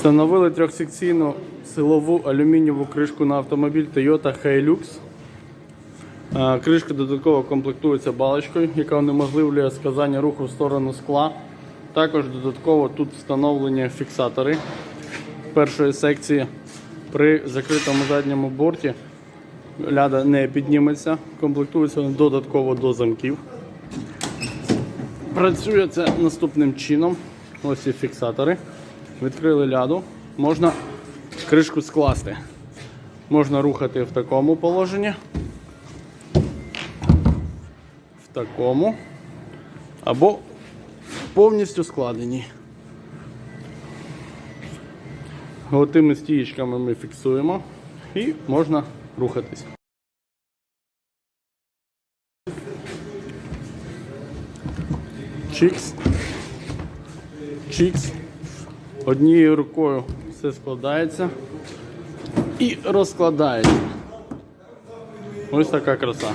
Встановили трьохсекційну силову алюмінієву кришку на автомобіль Toyota Hilux. Е, Кришка додатково комплектується балочкою, яка унеможливлює сказання руху в сторону скла. Також додатково тут встановлені фіксатори першої секції. При закритому задньому борті ляда не підніметься, комплектується додатково до замків. Працює це наступним чином. Ось і фіксатори. Відкрили ляду, можна кришку скласти. Можна рухати в такому положенні, в такому, або повністю складені. Отими стієчками ми фіксуємо і можна рухатись. Чікс. Чікс. Однією рукою все складається і розкладається. Ось така краса.